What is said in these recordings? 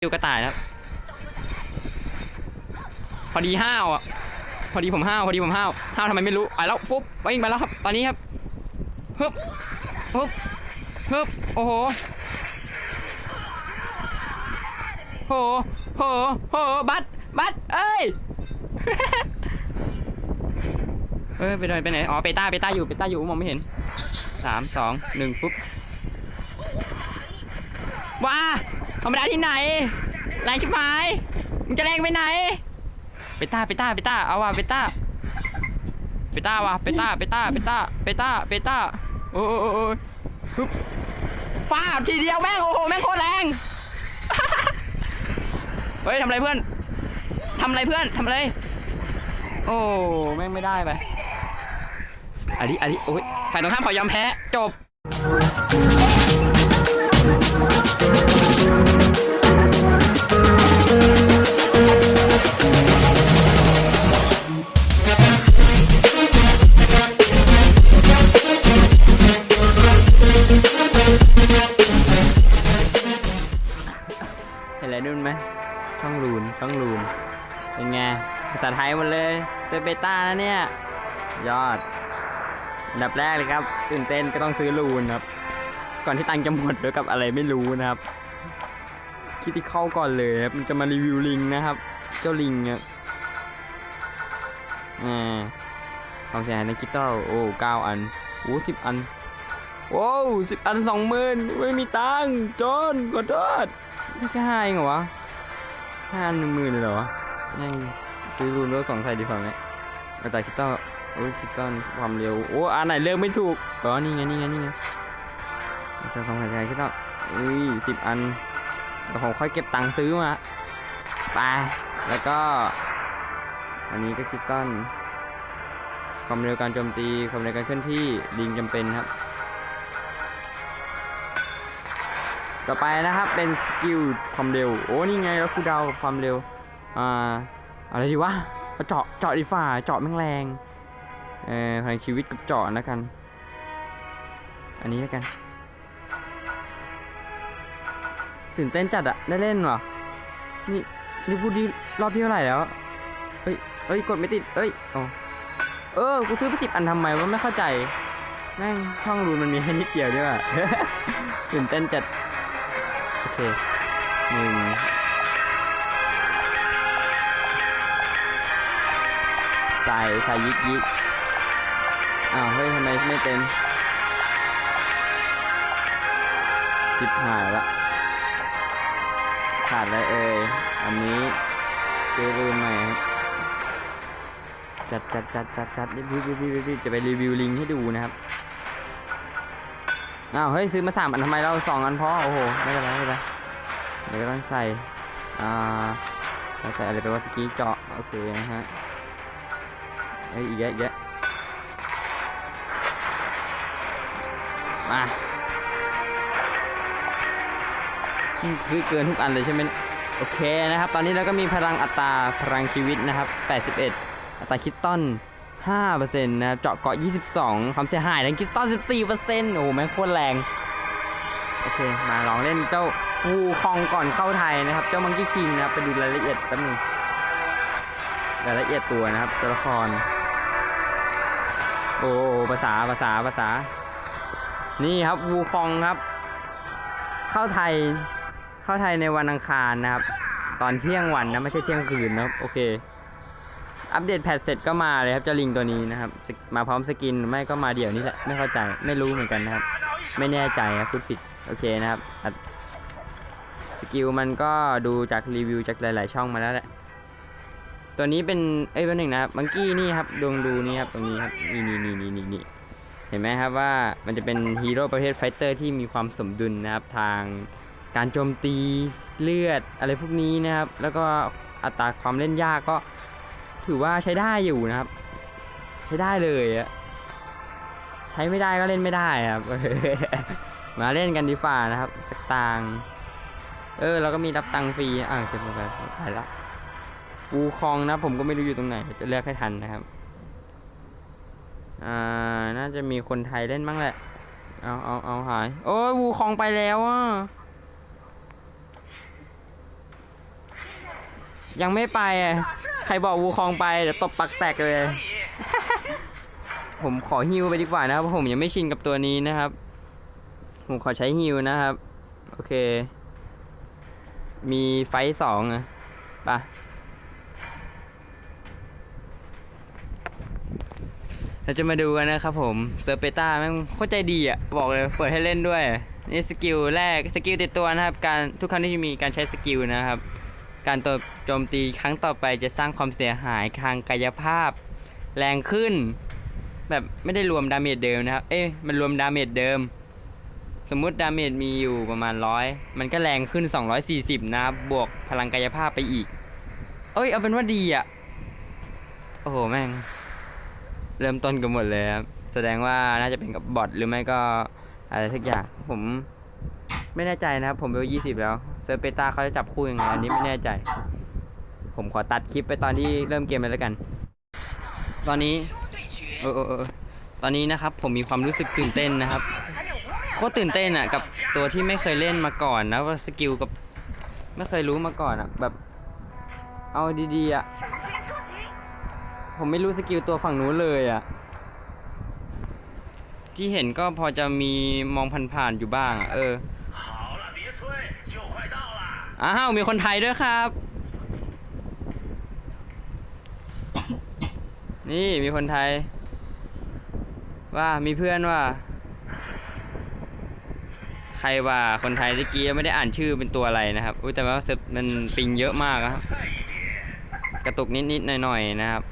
อยู่กระต่ายนะครับ พอดีห้าวอะ พอดีผมห้าว พอดีผมห้าว ห้าวทำไมไม่รู้ไปแล้วปุ๊บวิ่งไปแล้วครับ ตอนนี้ครับฮึบฮึบฮึบโอ้โหโหโหโหบัตบัตเอ้ย เอ้ยไปไหนไปไหน อ๋อเปต้าเปต้าอยู่เปต้าอยู่ มองไม่เห็นสามสองหนึ่งปุ๊บ ว้า ธรรมดาที่ไหนแรงชิบหายมึงจะแรงไปไหนเปต้าเปต้าเปต้าเอาว่ะเปต้าเปต้าว่ะเปต้าเปต้าเปต้าเปต้าเปต้าโอ้โอ้โอ้โอ้ปึ๊บฟาดทีเดียวแม่งโอ้โหแม่งโคตรแรงเฮ้ยทำอะไรเพื่อนทำอะไรเพื่อนทำอะไร โอ้แม่งไม่ได้ไปอันนี้อันนี้โอ้ยฝ่ายตรงข้ามขอยอมแพ้จบ ช่องลูนช่องลูนเป็นไงภาษาไทยหมดเลยเป็นเบต้านะเนี่ย ยอดอันดับแรกเลยครับตื่นเต้นก็ต้องซื้อลูนครับ ก่อนที่ตังจะหมดด้วยกับอะไรไม่รู้นะครับคิดที่เข้าก่อนเลยครับมันจะมารีวิวลิงนะครับ เจ้าลิงเนี่ยอ่าความเสียหายในคิตเตอร์โอ้เก้าอันโอ้สิบอันโอ้สิบอันสองหมื่นไม่มีตังค์จนขอโทษไม่ใช่ห้าเองเหรอวะ ห้าหนึ่งมื่นเลยเหรอวะยังซื้อรูนรถสองใส่ดีกว่าไหมกระต่ายคิตตันโอ้ยคิตตันความเร็ว โอ้อันไหนเลือกไม่ถูก อ๋อ นี่ไง นี่ไง นี่ไงกระต่ายสองใส่คิตตันอุ้ยสิบอันเดี๋ยวผมค่อยเก็บตังค์ซื้อมาไปแล้วก็ อันนี้ก็คิตตันความเร็วการโจมตี ความเร็วการเคลื่อนที่ ลิงจำเป็นครับ ต่อไปนะครับเป็นสกิลความเร็ว โอ้นี่ไงแล้วคูดาวความเร็ว อ่าอะไรดีวะเจาะเจาะดีฝ่าเจาะแม่งแรงเอ่อพลังชีวิตกับเจาะแล้วกัน อันนี้แล้วกัน ตื่นเต้นจัดอะได้เล่นหรอนี่นี่พูดดีรอบที่เท่าไหร่แล้วเฮ้ยเฮ้ยกดไม่ติดเอ้ยอ๋อเออ กูซื้อไปสิบอันทำไมวะไม่เข้าใจ แม่งช่องรูนมันมีแค่นิดเดียวด้วยว่ะตื่นเต้นจัด โอเคหนึ่งใส่ใส่ยิกยิกอ้าวเฮ้ยทำไมไม่เต็มจิบหายละขาดอะไรเอ่ยอันนี้ซื้อรูนใหม่จัดจัดจัดจัดจัดรีบรีบรีบรีบรีบจะไปรีวิวลิงให้ดูนะครับ อ้าวเฮ้ยซื้อมาสามอันทำไมเราสองอันพอโอ้โหไม่เป็นไรไม่เป็นไรเดี๋ยวก็ต้องใส่อ่าเราใส่อะไรไปว่าสกี้เจาะโอเคนะฮะเอ้ยอีกแยะอีกแยะมานี่คือเกินทุกอันเลยใช่ไหมโอเคนะครับ ตอนนี้เราก็มีพลังอัตราพลังชีวิตนะครับ 81 อัตราคิตตัน 5%นะครับเจาะเกาะ 22ความเสียหายทางคิตตัน14%โอ้โหแม่งโคตรแรง โอเค มาลองเล่นเจ้าวูคองก่อนเข้าไทยนะครับ เจ้ามังกี้คิงนะครับไปดูรายละเอียดแป๊บนึงรายละเอียดตัวนะครับตัวละคร โอ้ภาษาภาษาภาษา นี่ครับวูคองครับ เข้าไทยเข้าไทยในวันอังคารนะครับ ตอนเที่ยงวันนะไม่ใช่เที่ยงคืนนะครับ โอเค อัปเดตแพทเสร็จก็มาเลยครับเจ้าลิงตัวนี้นะครับ มาพร้อมสกินไม่ก็มาเดี่ยวนี่แหละไม่เข้าใจไม่รู้เหมือนกันนะครับ ไม่แน่ใจครับพูดผิดโอเคนะครับสกิลมันก็ดูจากรีวิวจากหลาย ๆ ช่องมาแล้วแหละตัวนี้เป็นเอ้ยวันหนึ่งนะครับมังกี้นี่ครับดวงดูนี่ครับตรงนี้ครับนี่นี่นี่นี่นี่นี่เห็นไหมครับว่ามันจะเป็นฮีโร่ประเภทไฟเตอร์ที่มีความสมดุลนะครับทางการโจมตีเลือดอะไรพวกนี้นะครับ แล้วก็อัตราความเล่นยากก็ ถือว่าใช้ได้อยู่นะครับ ใช้ได้เลยอะใช้ไม่ได้ก็เล่นไม่ได้ครับ มาเล่นกันดีฝ่านะครับ สักตังเออเราก็มีรับตังฟรีอ่าเก็บมาไปขายละปูคลองนะ ผมก็ไม่รู้อยู่ตรงไหน จะเลือกให้ทันนะครับ อ่า น่าจะมีคนไทยเล่นบ้างแหละ เอาเอาเอาหาย โอ้ยวูคลองไปแล้วอะ ยังไม่ไปอะใครบอกวูคองไปเดี๋ยวตบปักแตกเลย ผมขอฮิวไปดีกว่านะครับเพราะผมยังไม่ชินกับตัวนี้นะครับ ผมขอใช้ฮิวนะครับ โอเค มีไฟท์สองอะไปะเราจะมาดูกันนะครับผมเซอร์เปต้าแม่งโคตรใจดีอะ บอกเลยเปิดให้เล่นด้วย นี่สกิลแรกสกิลติดตัวนะครับ การทุกครั้งที่มีการใช้สกิลนะครับ การโจมตีครั้งต่อไปจะสร้างความเสียหายทางกายภาพ แรงขึ้น แบบไม่ได้รวมดาเมจเดิมนะครับ เอ้ยมันรวมดาเมจเดิม สมมุติดาเมจมีอยู่ประมาณร้อยมันก็แรงขึ้น 240 นะครับ บวกพลังกายภาพไปอีก เอ้ย เอาเป็นว่าดีอะ โอ้โห แม่ง เริ่มต้นกันหมดเลยครับ แสดงว่าน่าจะเป็นกับบอทหรือไม่ก็อะไรสักอย่าง ผมไม่แน่ใจนะครับ ผมเบลยี่สิบแล้ว เซอร์เบต้าเขาจะจับคู่ยังไงอันนี้ไม่แน่ใจ ผมขอตัดคลิปไปตอนที่เริ่มเกมเลยแล้วกัน ตอนนี้เออเออตอนนี้นะครับผมมีความรู้สึกตื่นเต้นนะครับโคตรตื่นเต้นอะกับตัวที่ไม่เคยเล่นมาก่อนนะว่าสกิลกับไม่เคยรู้มาก่อนอะแบบเอาดีๆอะผมไม่รู้สกิลตัวฝั่งนู้นเลยอะที่เห็นก็พอจะมีมองผ่านๆอยู่บ้าง เออ อ้าวมีคนไทยด้วยครับ นี่มีคนไทย ว่ามีเพื่อนว่า ใครว่าคนไทยตะกี้ไม่ได้อ่านชื่อเป็นตัวอะไรนะครับอุ้ยแต่ว่าเซิฟมันปิงเยอะมากครับ กระตุกนิดๆหน่อยๆนะครับ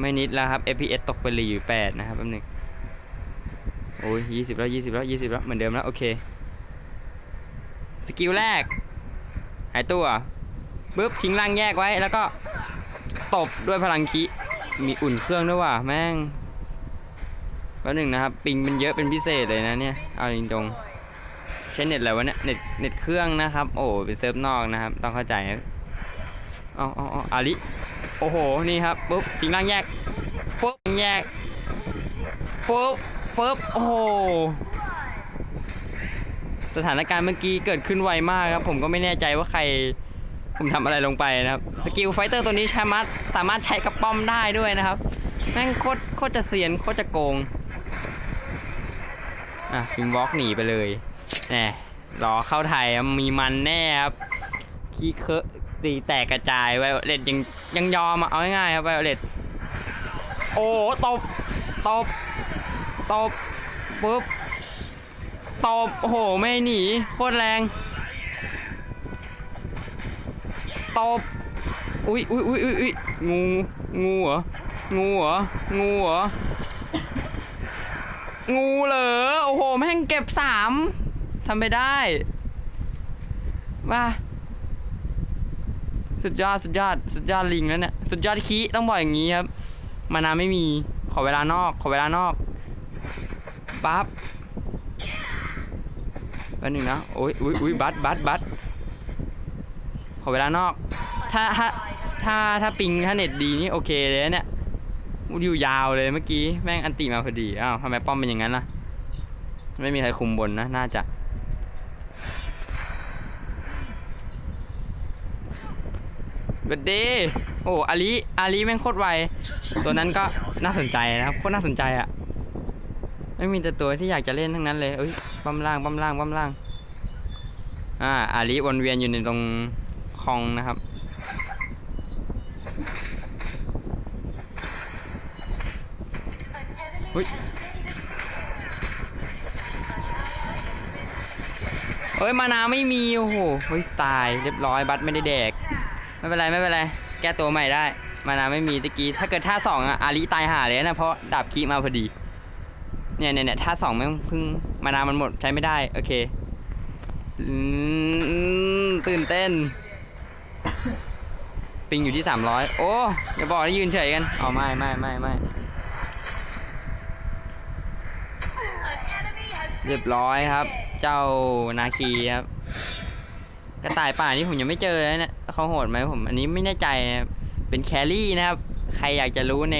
ไม่นิดแล้วครับ FPS ตกไปเหลยอยู่แปดนะครับแป๊บหนึงโอ้ยยี่สิบแล้วยี่สิบแล้วยี่สิบแล้วเหมือนเดิมแล้วโอเค สกิลแรก หายตัวปุ๊บทิ้งล่างแยกไว้แล้วก็ตบด้วยพลังคิมีอุ่นเครื่องด้วยว่ะแม่งแป๊บหนึ่งนะครับ ปิงมันเยอะเป็นพิเศษเลยนะเนี่ย เอาจริงตรงใช้เน็ตอะไรวะเนี่ยเน็ตเน็ตเครื่องนะครับ โอ้เป็นเซิร์ฟนอกนะครับ ต้องเข้าใจอ๋ออ๋ออาลิโอ้โหนี่ครับปุ๊บทิ้งล่างแยกปุ๊บแยกปุ๊บปุ๊บโอ้โห สถานการณ์เมื่อกี้เกิดขึ้นไวมากครับ ผมก็ไม่แน่ใจว่าใครผมทำอะไรลงไปนะครับ สกิลไฟเตอร์ตัวนี้สามารถสามารถใช้กับป้อมได้ด้วยนะครับแม่งโคตรโคตรจะเสียนโคตรจะโกงอะพิมวอล์กหนีไปเลยแหมรอเข้าไทยมีมันแน่ครับขี้เคอะตีแตกกระจายไวโอเลตยังยังยอมอเอาง่ายๆครับไวโอเลตโอ้ตบตบตบปุ๊บ ตบโอ้โห ไม่หนีโคตรแรงตบอุ้ยอุ้ยอุ้ยอุ้ยอุ้ยงูงูเหรองูเหรองูเหรองูเหรอโอ้โหแม่งเก็บสามทำไปได้ว่าสุดยอดสุดยอดสุดยอดลิงแล้วเนี่ยสุดยอดคีต้องบอกอย่างนี้ครับมานาไม่มีขอเวลานอก ขอเวลานอกปั๊บ ป๊บนึงนะโอ้ยอุ้ยอุ้ยบัตบัตบัตขอเวลานอก ถ้าถ้าถ้าถ้าปิงถ้าเน็ตดีนี่โอเคเลยเนี่ยอยู่ยาวเลยเมื่อกี้แม่งอันติมาพอดีอ้าวทำไมป้อมเป็นอย่างนั้นล่ะ ไม่มีใครคุมบนนะ น่าจะ เบัดเดโอ้อาลีอาลีแม่งโคตรไว ตัวนั้นก็น่าสนใจนะครับ โคตรน่าสนใจอะ ไม่มีแต่ตัวที่อยากจะเล่นทั้งนั้นเลยเอ้ยปั๊มล่างปั๊มล่างปั๊มล่าง อ่า อาลีวนเวียนอยู่ในตรงคลองนะครับ อุ้ยเอ้ย มานาไม่มี โอ้โหเฮ้ย ตาย เรียบร้อย บัตรไม่ได้แดก ไม่เป็นไร ไม่เป็นไร แก้ตัวใหม่ได้ มานาไม่มีตะกี้ ถ้าเกิดท่าสองอะอาลีตายหาเลยนะ เพราะดาบคีมาพอดี เนี่ยเนี่ยเนี่ยท่าสองแม่งพิ่งมานามันหมดใช้ไม่ได้ โอเคอตื่นเต้น ปิงอยู่ที่สามร้อยโอ้อย่าบอกนะยืนเฉยกันอ๋อไม่ไม่ไม่ไม่เรียบร้อยครับ เจ้านาคีครับกระต่ายป่านี่ผมยังไม่เจอเลยนะเขาโหดไหมผม อันนี้ไม่แน่ใจนะครับเป็นแครี่นะครับ ใครอยากจะรู้ใน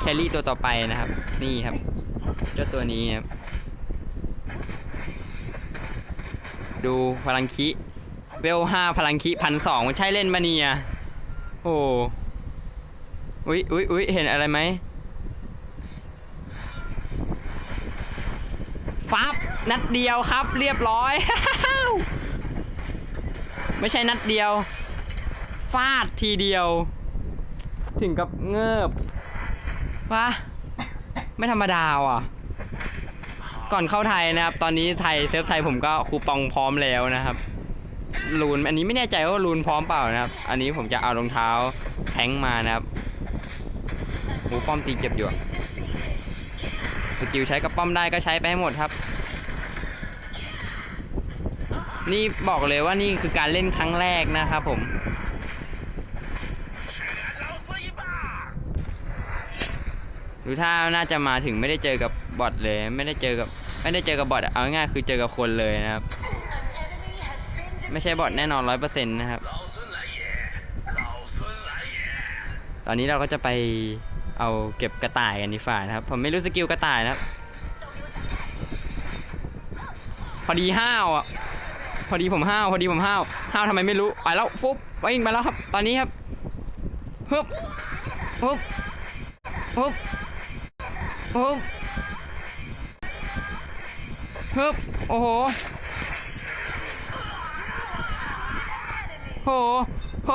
แครี่ตัวต่อไปนะครับ นี่ครับ เจ้าตัวนี้ครับดูพลังคิเวลห้าพลังคิพันสองใช่เล่นมาเนียโอ้อุ๊ยอุ๊ยอุ๊ยเห็นอะไรไหมฟับนัดเดียวครับเรียบร้อย ไม่ใช่นัดเดียว ฟาดทีเดียว ถึงกับเงิบวะ ไม่ธรรมดาว่ะ ก่อนเข้าไทยนะครับ ตอนนี้ไทยเซิร์ฟไทยผมก็คูปองพร้อมแล้วนะครับลูนอันนี้ไม่แน่ใจว่าลูนพร้อมเปล่านะครับ อันนี้ผมจะเอารองเท้าแทงมานะครับหูป้อมตีเจ็บอยู่อะสกิลใช้กับป้อมได้ก็ใช้ไปให้หมดครับ นี่บอกเลยว่านี่คือการเล่นครั้งแรกนะครับผม หรือถ้าน่าจะมาถึงไม่ได้เจอกับบอทเลย ไม่ได้เจอกับไม่ได้เจอกับบอทเอาง่ายคือเจอกับคนเลยนะครับ ไม่ใช่บอทแน่นอนร้อยเปอร์เซ็นต์นะครับ ตอนนี้เราก็จะไปเอาเก็บกระต่ายกันดีฝ่านะครับ ผมไม่รู้สกิลกระต่ายนะครับ พอดีห้าวอะพอดีผมห้าวพอดีผมห้าวห้าวทำไมไม่รู้ไปแล้วฟุ๊ไปอีกไปแล้วครับ ตอนนี้ครับฮึบฮึบฮึบ ฮึบฮึบโอ้โหโหโห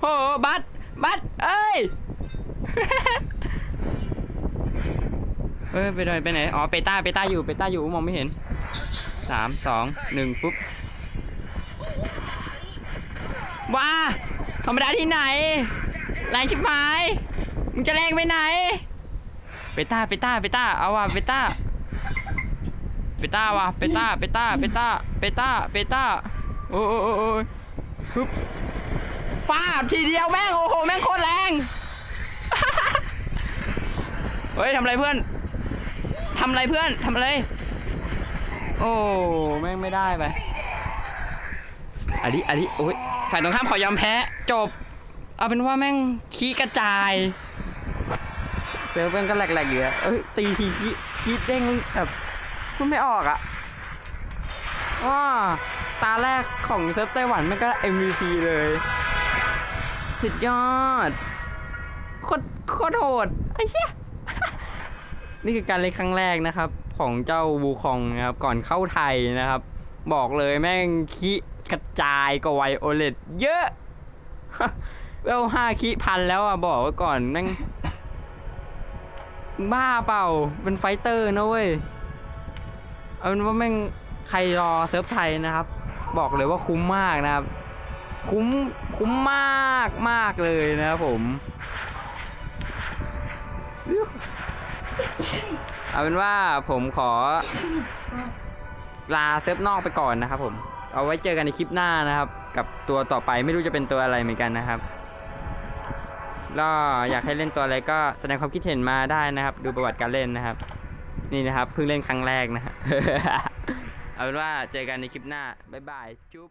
โหบัตบัตเอ้ยเอ้ยไปไหนไปไหนอ๋อเปต้าเปต้าอยู่เปต้าอยู่มองไม่เห็นสามสองหนึ่งปุ๊บว้าธรรมดาที่ไหนแรงชิบหายมึงจะแรงไปไหน เปต้าเปต้าเปต้าเอาว่ะเปต้าเปต้าว่ะเปต้าเปต้าเปต้าเปต้าเปต้าโอ้โอ้โอ้โอ้ยปึ๊บฟาดทีเดียวแม่งโอ้โหแม่งโคตรแรงเฮ้ยทำอะไรเพื่อนทำอะไรเพื่อนทำอะไรโอ้แม่งไม่ได้ไปอันนี้อันนี้โอ้ยฝ่ายตรงข้ามขอยอมแพ้จบ เอาเป็นว่าแม่งขี้กระจาย ซิร์ฟแม่งก็แหลกๆอยู่อะเอ้ยตีทีขี้ขี้เด้งแบบพูดไม่ออกอะว้าตาแรกของเซิร์ฟไต้หวันแม่งก็ MVP เลย สุดยอดโคตรโคตรโหดไอ้เหี้ยนี่คือการเล่นครั้งแรกนะครับ ของเจ้าวูคองนะครับ ก่อนเข้าไทยนะครับ บอกเลยแม่งคิกระจายกว่าไวโอเลตเยอะเวลห้าคิพันแล้วอะ บอกไว้ก่อนแม่ง บ้าเปล่า เป็นไฟเตอร์นะเว้ย เอาเป็นว่าแม่งใครรอเซิร์ฟไทยนะครับ บอกเลยว่าคุ้มมากนะครับ คุ้มคุ้มมากมากเลยนะครับผม เอาเป็นว่าผมขอ ลาเซิร์ฟนอกไปก่อนนะครับผม เอาไว้เจอกันในคลิปหน้านะครับ กับตัวต่อไปไม่รู้จะเป็นตัวอะไรเหมือนกันนะครับ ก็อยากให้เล่นตัวอะไรก็แสดงความคิดเห็นมาได้นะครับ ดูประวัติการเล่นนะครับ นี่นะครับเพิ่งเล่นครั้งแรกนะฮะเอาเป็นว่าเจอกันในคลิปหน้าบ๊ายบายจุ๊บ